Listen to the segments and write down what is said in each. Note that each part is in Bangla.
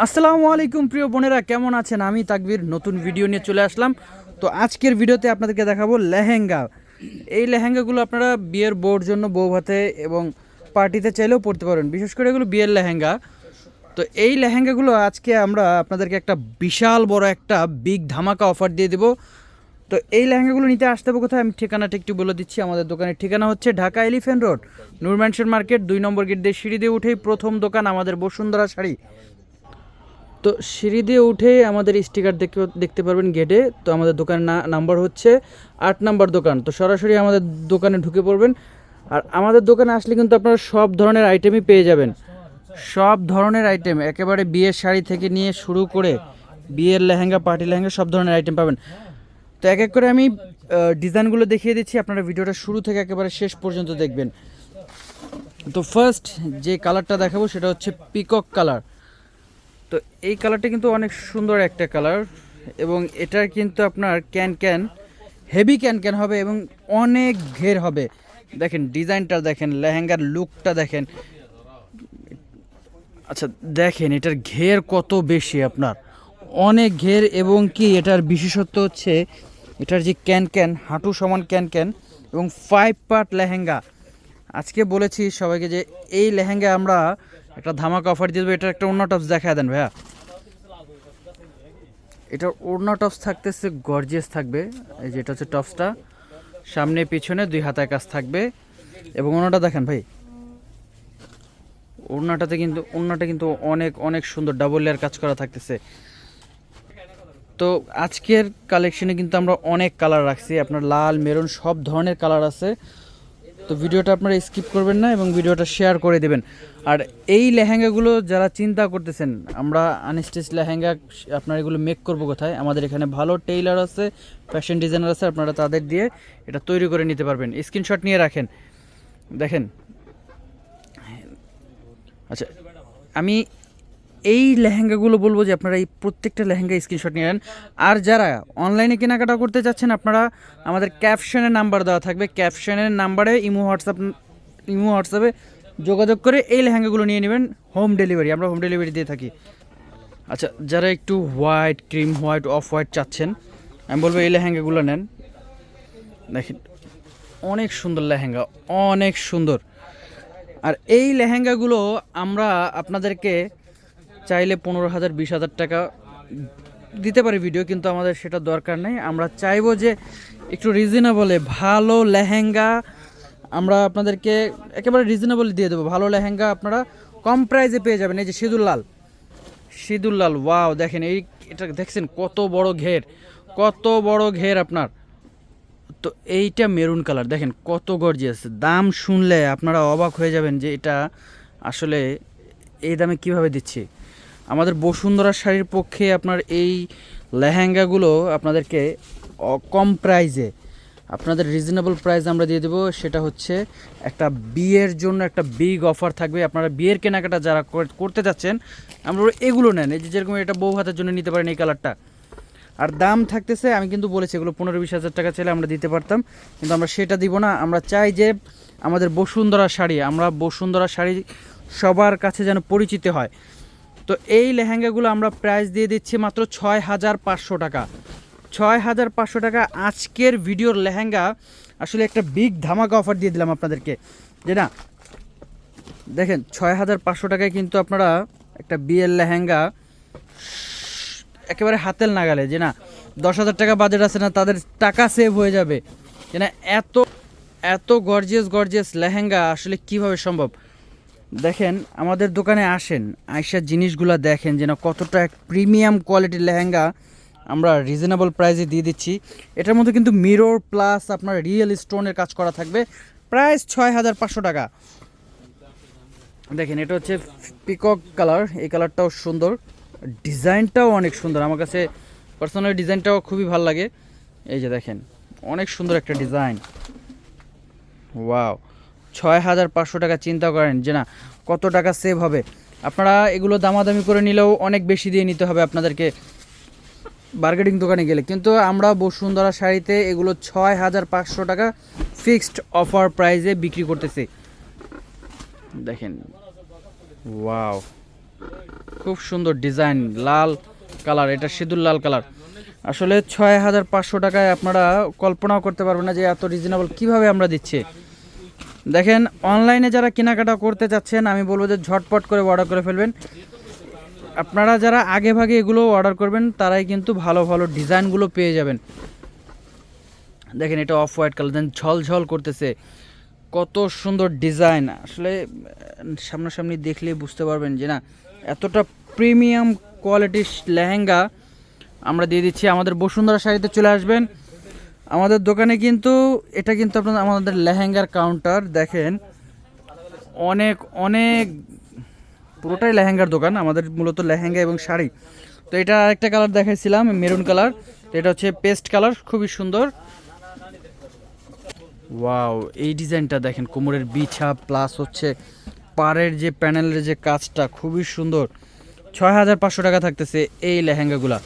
আসসালামু আলাইকুম প্রিয় বোনেরা, কেমন আছেন? আমি তাকবির, নতুন ভিডিও নিয়ে চলে আসলাম। তো আজকের ভিডিওতে আপনাদেরকে দেখাবো লেহেঙ্গা। এই লেহেঙ্গাগুলো আপনারা বিয়ের বউর জন্য বউ ভাতে এবং পার্টিতে চাইলেও পড়তে পারেন। বিশেষ করে এগুলো বিয়ের লেহেঙ্গা। তো এই লেহেঙ্গাগুলো আজকে আমরা আপনাদেরকে একটা বিশাল বড় একটা বিগ ধামাকা অফার দিয়ে দেবো। তো এই লেহেঙ্গাগুলো নিতে আসতে হবে কোথায়? আমি ঠিকানাটা একটু বলে দিচ্ছি। আমাদের দোকানের ঠিকানা হচ্ছে Dhaka elephant road Nur mansion market, দুই নম্বর গেট দিয়ে সিঁড়ি দিয়ে উঠেই প্রথম দোকান আমাদের বসুন্ধরা শাড়ি। তো সিঁড়ি দিয়ে উঠে আমাদের স্টিকার দেখতে দেখতে পারবেন গেটে। তো আমাদের দোকানের নাম্বার হচ্ছে আট নাম্বার দোকান। তো সরাসরি আমাদের দোকানে ঢুকে পড়বেন। আর আমাদের দোকানে আসলে কিন্তু আপনারা সব ধরনের আইটেমই পেয়ে যাবেন। সব ধরনের আইটেম একেবারে বিয়ের শাড়ি থেকে নিয়ে শুরু করে বিয়ের লেহেঙ্গা, পার্টি লেহেঙ্গা, সব ধরনের আইটেম পাবেন। তো এক এক করে আমি ডিজাইনগুলো দেখিয়ে দিচ্ছি। আপনারা ভিডিওটা শুরু থেকে একেবারে শেষ পর্যন্ত দেখবেন। তো ফার্স্ট যে কালারটা দেখাবো সেটা হচ্ছে পিকক কালার তো এই কালারটা কিন্তু অনেক সুন্দর একটা কালার এবং এটার কিন্তু আপনার can can, heavy can can হবে এবং অনেক ঘের হবে। দেখেন ডিজাইনটা দেখেন, লেহেঙ্গার লুকটা দেখেন। আচ্ছা দেখেন এটার ঘের কত বেশি আপনার। অনেক ঘের এবং কি এটার বিশেষত্ব হচ্ছে, এটার যে ক্যান ক্যান, হাঁটু সমান ক্যান ক্যান এবং ফাইভ পার্ট লেহেঙ্গা। আজকে বলেছি সবাইকে যে এই লেহেঙ্গা আমরা একটা ধামাকা অফার দিয়ে দেবো এটা একটা অন্য টপস দেখা দেন ভাইয়া। এটার ওড়না টপস থাকতেছে গর্জিয়াস থাকবে। এই যে এটা হচ্ছে টপসটা সামনে, পিছনে, দুই হাতায় কাজ থাকবে। এবং ওনাটা দেখেন ভাই, ওড়নাটাতে কিন্তু, ওড়নাটা কিন্তু অনেক অনেক সুন্দর ডাবল লেয়ার কাজ করা থাকতেছে। তো আজকের কালেকশনে কিন্তু আমরা অনেক কালার রাখছি। আপনার লাল মেরুন সব ধরনের কালার আছে। তো ভিডিওটা আপনারা স্কিপ করবেন না এবং ভিডিওটা শেয়ার করে দেবেন। আর এই লেহেঙ্গাগুলো যারা চিন্তা করতেছেন, আমরা আনস্টিচ লেহেঙ্গা, আপনার এগুলো মেক করব কোথায়? আমাদের এখানে ভালো টেইলার আছে ফ্যাশন ডিজাইনার আছে, আপনারা তাদের দিয়ে এটা তৈরি করে নিতে পারবেন। স্ক্রিনশট নিয়ে রাখেন। দেখেন। আচ্ছা আমি এই লেহেঙ্গাগুলো বলব যে আপনারা এই প্রত্যেকটা লেহেঙ্গা স্ক্রিনশট নিয়ে নেন। আর যারা অনলাইনে কেনাকাটা করতে চাচ্ছেন, আপনারা আমাদের ক্যাপশনের নাম্বার দেওয়া থাকবে। ক্যাপশনের নাম্বারে ইমো হোয়াটসঅ্যাপ, ইমো হোয়াটসঅ্যাপে যোগাযোগ করে এই লেহেঙ্গাগুলো নিয়ে নেবেন হোম ডেলিভারি আমরা হোম ডেলিভারি দিয়ে থাকি। আচ্ছা যারা একটু white cream white off white চাচ্ছেন, আমি বলব এই লেহেঙ্গাগুলো নেন। দেখেন, অনেক সুন্দর লেহেঙ্গা, অনেক সুন্দর। আর এই লেহেঙ্গাগুলো আমরা আপনাদেরকে চাইলে পনেরো হাজার, বিশ হাজার টাকা দিতে পারি ভিডিও কিন্তু আমাদের সেটা দরকার নেই। আমরা চাইব যে একটু রিজনেবলে ভালো লেহেঙ্গা আমরা আপনাদেরকে একেবারে রিজনেবল দিয়ে দেবো। ভালো লেহেঙ্গা আপনারা কম প্রাইসে পেয়ে যাবেন। এই যে সিঁদুরলাল সিঁদুরলাল ওয়াও দেখেন এই এটা দেখছেন কত বড় ঘের, কত বড় ঘের আপনার। তো এইটা মেরুন কালার দেখেন কত গর্জিয়াস দাম শুনলে আপনারা অবাক হয়ে যাবেন যে এটা আসলে এই দামে কীভাবে দিচ্ছি। আমাদের বসুন্ধরা শাড়ির পক্ষে আপনার এই লেহেঙ্গাগুলো আপনাদেরকে কম প্রাইজে, আপনাদের রিজনেবল প্রাইস আমরা দিয়ে দেবো। সেটা হচ্ছে একটা বিয়ের জন্য একটা বিগ অফার থাকবে। আপনারা বিয়ের কেনাকাটা যারা কর- করতে যাচ্ছেন, আমরা এগুলো নেন। এই যে যেরকম এটা বউ হাতের জন্য নিতে পারেন এই কালারটা আর দাম থাকতেছে, আমি কিন্তু বলেছি, এগুলো পনেরো বিশ হাজার টাকা চাইলে আমরা দিতে পারতাম, কিন্তু আমরা সেটা দিব না। আমরা চাই যে আমাদের বসুন্ধরা শাড়ি, আমরা বসুন্ধরা শাড়ি সবার কাছে যেন পরিচিত হয়। তো এই লেহেঙ্গাগুলো আমরা প্রাইস দিয়ে দিচ্ছি মাত্র ছয় হাজার পাঁচশো টাকা। ছয় হাজার পাঁচশো টাকা আজকের ভিডিওর লেহেঙ্গা আসলে একটা বিগ ধামাকা অফার দিয়ে দিলাম আপনাদেরকে। যে না, দেখেন ছয় হাজার পাঁচশো টাকায় কিন্তু আপনারা একটা বিয়ের লেহেঙ্গা একেবারে হাতের নাগালে, যে না দশ হাজার টাকা বাজেট আছে না, তাদের টাকা সেভ হয়ে যাবে। যে না, এত এত গর্জিয়াস গর্জিয়াস লেহেঙ্গা আসলে কীভাবে সম্ভব? দেখেন, আমাদের দোকানে আসেন আইসার জিনিসগুলো দেখেন যে না কতটা প্রিমিয়াম কোয়ালিটির লেহেঙ্গা আমরা রিজনেবল প্রাইসে দিয়ে দিচ্ছি। এটার মধ্যে কিন্তু মিরর প্লাস আপনার রিয়েল স্টোনের কাজ করা থাকবে। প্রাইস ছয় হাজার পাঁচশো টাকা। দেখেন, এটা হচ্ছে পিকক কালার। এই কালারটাও সুন্দর। ডিজাইনটাও অনেক সুন্দর। আমার কাছে পার্সোনালি ডিজাইনটাও খুবই ভালো লাগে। এই যে দেখেন, অনেক সুন্দর একটা ডিজাইন। ওয়াও। ছয় হাজার পাঁচশো টাকা চিন্তা করেন যে না, কত টাকা সেভ হবে? আপনারা এগুলো দামাদামি করে নিলেও অনেক বেশি দিয়ে নিতে হবে আপনাদেরকে বার্গেটিং দোকানে গেলে। কিন্তু আমরা বসুন্ধরা শাড়িতে এগুলো ছয় হাজার পাঁচশো টাকা ফিক্সড অফার প্রাইসে বিক্রি করতেছি। দেখেন ওয়াও খুব সুন্দর ডিজাইন লাল কালার এটা সিঁদুর লাল কালার আসলে ছয় হাজার পাঁচশো টাকায় আপনারা কল্পনাও করতে পারবেন না যে এত রিজনেবল কীভাবে আমরা দিচ্ছি। দেখেন অনলাইনে যারা কেনাকাটা করতে চাচ্ছেন, আমি বলব যে ঝটপট করে অর্ডার করে ফেলবেন। আপনারা যারা আগে ভাগে এগুলো অর্ডার করবেন, তারাই কিন্তু ভালো ভালো ডিজাইনগুলো পেয়ে যাবেন। দেখেন, এটা অফ হোয়াইট কালার দেন ঝলঝল করতেছে। কত সুন্দর ডিজাইন। আসলে, সামনাসামনি দেখলে বুঝতে পারবেন যে না, এতটা প্রিমিয়াম কোয়ালিটির লেহেঙ্গা আমরা দিয়ে দিচ্ছি। আমাদের বসুন্ধরা শাড়িতে চলে আসবেন। আমাদের দোকানে কিন্তু, এটা কিন্তু আপনার আমাদের লেহেঙ্গার কাউন্টার দেখেন। অনেক অনেক, পুরোটাই লেহেঙ্গার দোকান, আমাদের মূলত লেহেঙ্গা এবং শাড়ি। তো এটা একটা কালার দেখাইছিলাম মেরুন কালার তো এটা হচ্ছে পেস্ট কালার খুবই সুন্দর। ওয়াও এই ডিজাইনটা দেখেন, কোমরের বিছা প্লাস হচ্ছে পাড়ের যে প্যানেলের যে কাজটা, খুবই সুন্দর। ছয় হাজার পাঁচশো টাকা থাকতেছে এই লেহেঙ্গাগুলা।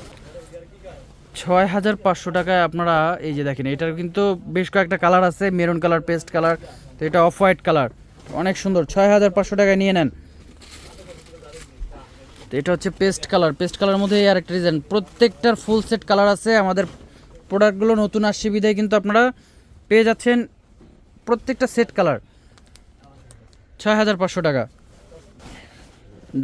ছয় হাজার পাঁচশো টাকায় আপনারা এই যে দেখেন, এটার কিন্তু বেশ কয়েকটা কালার আছে, মেরুন কালার, পেস্ট কালার, তো এটা অফ হোয়াইট কালার, অনেক সুন্দর, ছয় হাজার পাঁচশো টাকায় নিয়ে নেন। তো এটা হচ্ছে পেস্ট কালার পেস্ট কালার মধ্যে আর একটা ডিজাইন, প্রত্যেকটার ফুল সেট কালার আছে, আমাদের প্রোডাক্টগুলো নতুন আসছে বিধায় কিন্তু আপনারা পেয়ে যাচ্ছেন প্রত্যেকটা সেট কালার, ছয় হাজার পাঁচশো টাকা।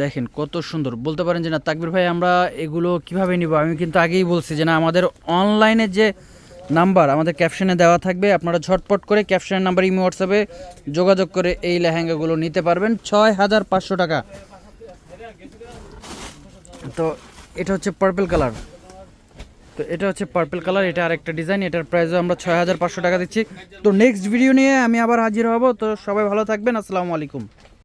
দেখেন কত সুন্দর। বলতে পারেন যে না, তাকবির ভাই, আমরা এগুলো কীভাবে নিব? আমি কিন্তু আগেই বলছি যে না, আমাদের অনলাইনে যে নাম্বার, আমাদের ক্যাপশনে দেওয়া থাকবে, আপনারা ঝটপট করে ক্যাপশনের নাম্বার ইমো হোয়াটসঅ্যাপে যোগাযোগ করে এই লেহেঙ্গাগুলো নিতে পারবেন। ছয় হাজার পাঁচশো টাকা। তো এটা হচ্ছে পার্পল কালার তো এটা হচ্ছে পার্পল কালার এটা আরেকটা ডিজাইন এটার প্রাইসও আমরা ছয় হাজার পাঁচশো টাকা দিচ্ছি। তো নেক্সট ভিডিও নিয়ে আমি আবার হাজির হব। তো সবাই ভালো থাকবেন। আসসালামু আলাইকুম।